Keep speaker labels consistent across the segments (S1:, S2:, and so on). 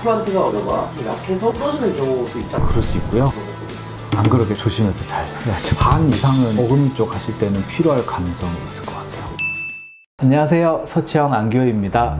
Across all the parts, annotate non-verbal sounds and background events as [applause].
S1: 임플란트가 뼈가 좀 약해서 부러지는 경우도 있잖아요.
S2: 그럴 수 있고요. 안 그러게 조심해서 잘 해야죠. 반 이상은 어금니 쪽 가실 때는 필요할 가능성이 있을 것 같아요. 안녕하세요. 서치형 안교입니다.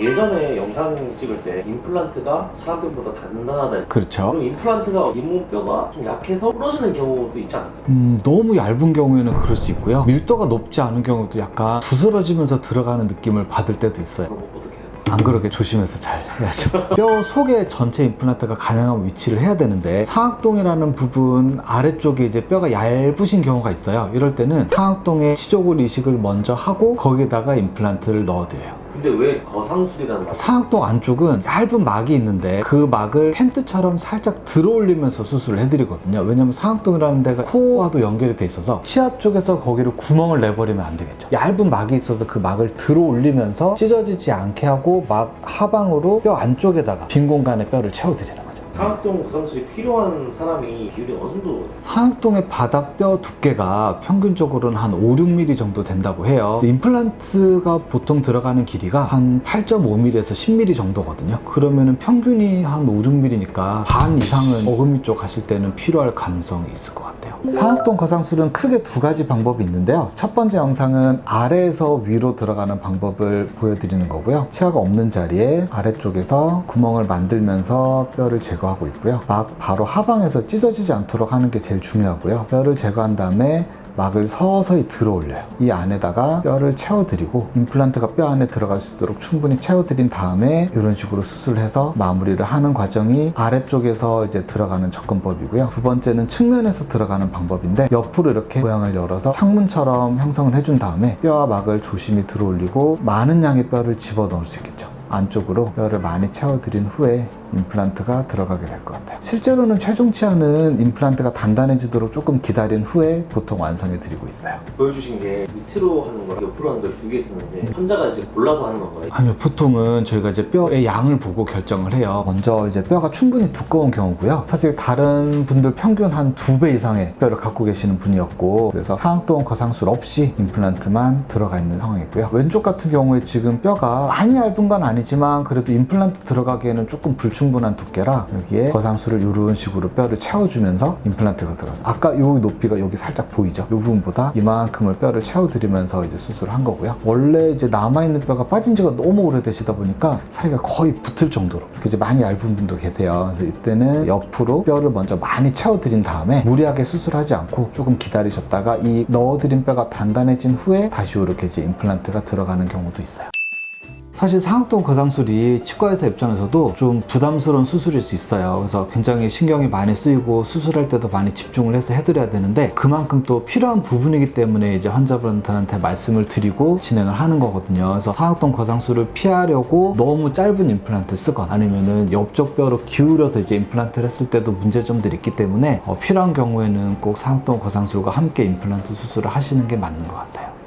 S1: 예전에 영상 찍을 때 임플란트가 사람들보다 단단하다.
S2: 그렇죠.
S1: 그럼 임플란트가 잇몸뼈가 좀 약해서 부러지는 경우도 있잖아요.
S2: 음, 너무 얇은 경우에는 그럴 수 있고요. 밀도가 높지 않은 경우도 약간 부스러지면서 들어가는 느낌을 받을 때도 있어요.
S1: 그럼 어떻게 해요?
S2: 안 그러게 조심해서 잘 해야죠. [laughs] 뼈 속에 전체 임플란트가 가능한 위치를 해야 되는데 상악동이라는 부분 아래쪽에 이제 뼈가 얇으신 경우가 있어요. 이럴 때는 상악동에 치조골 이식을 먼저 하고 거기에다가 임플란트를 넣어드려요.
S1: 근데 왜 거상술이라는 말?
S2: 상악동 안쪽은 얇은 막이 있는데 그 막을 텐트처럼 살짝 들어 올리면서 수술을 해드리거든요. 왜냐면 상악동이라는 데가 코와도 연결이 돼 있어서 치아 쪽에서 거기를 구멍을 내버리면 안 되겠죠. 얇은 막이 있어서 그 막을 들어 올리면서 찢어지지 않게 하고 막 하방으로 뼈 안쪽에다가 빈 공간에 뼈를 채워드리는.
S1: 상악동 거상술이 필요한 사람이 비율이 어느 정도
S2: 상악동의 바닥뼈 두께가 평균적으로는 한 5, 6mm 정도 된다고 해요. 임플란트가 보통 들어가는 길이가 한 8.5mm에서 10mm 정도거든요. 그러면은 평균이 한 5, 6mm니까 반 이상은 어금니 쪽 가실 때는 필요할 가능성이 있을 것 같아요. 상악동 거상술은 크게 두 가지 방법이 있는데요. 첫 번째 영상은 아래에서 위로 들어가는 방법을 보여드리는 거고요. 치아가 없는 자리에 아래쪽에서 구멍을 만들면서 뼈를 제거 하고 있고요. 막 바로 하방에서 찢어지지 않도록 하는 게 제일 중요하고요. 뼈를 제거한 다음에 막을 서서히 들어 올려요. 이 안에다가 뼈를 채워드리고 임플란트가 뼈 안에 들어갈 수 있도록 충분히 채워드린 다음에 이런 식으로 수술해서 마무리를 하는 과정이 아래쪽에서 이제 들어가는 접근법이고요. 두 번째는 측면에서 들어가는 방법인데 옆으로 이렇게 모양을 열어서 창문처럼 형성을 해준 다음에 뼈와 막을 조심히 들어 올리고 많은 양의 뼈를 집어 넣을 수 있겠죠. 안쪽으로 뼈를 많이 채워드린 후에 임플란트가 들어가게 될 것 같아요. 실제로는 최종 치아는 임플란트가 단단해지도록 조금 기다린 후에 보통 완성해 드리고 있어요.
S1: 보여주신 게 밑으로 하는 거랑 옆으로 하는 걸 두 개 있었는데 환자가 이제 골라서 하는 건가요?
S2: 아니요, 보통은 저희가 이제 뼈의 양을 보고 결정을 해요. 먼저 이제 뼈가 충분히 두꺼운 경우고요. 사실 다른 분들 평균 한 두 배 이상의 뼈를 갖고 계시는 분이었고, 그래서 상악동 거상술 없이 임플란트만 들어가 있는 상황이고요. 왼쪽 같은 경우에 지금 뼈가 많이 얇은 건 아니지만 그래도 임플란트 들어가기에는 조금 불충 분한 두께라 여기에 거상술을 이런 식으로 뼈를 채워주면서 임플란트가 들어서 아까 요 높이가 여기 살짝 보이죠? 이 부분보다 이만큼을 뼈를 채워드리면서 이제 수술을 한 거고요. 원래 이제 남아있는 뼈가 빠진 지가 너무 오래되시다 보니까 사이가 거의 붙을 정도로 이렇게 이제 많이 얇은 분도 계세요. 그래서 이때는 옆으로 뼈를 먼저 많이 채워드린 다음에 무리하게 수술하지 않고 조금 기다리셨다가 이 넣어드린 뼈가 단단해진 후에 다시 이렇게 이제 임플란트가 들어가는 경우도 있어요. 사실 상악동 거상술이 치과에서 입장에서도 좀 부담스러운 수술일 수 있어요. 그래서 굉장히 신경이 많이 쓰이고 수술할 때도 많이 집중을 해서 해드려야 되는데 그만큼 또 필요한 부분이기 때문에 이제 환자분들한테 말씀을 드리고 진행을 하는 거거든요. 그래서 상악동 거상술을 피하려고 너무 짧은 임플란트 쓰거나 아니면은 옆쪽 뼈로 기울여서 이제 임플란트를 했을 때도 문제점들이 있기 때문에 어, 필요한 경우에는 꼭 상악동 거상술과 함께 임플란트 수술을 하시는 게 맞는 것 같아요.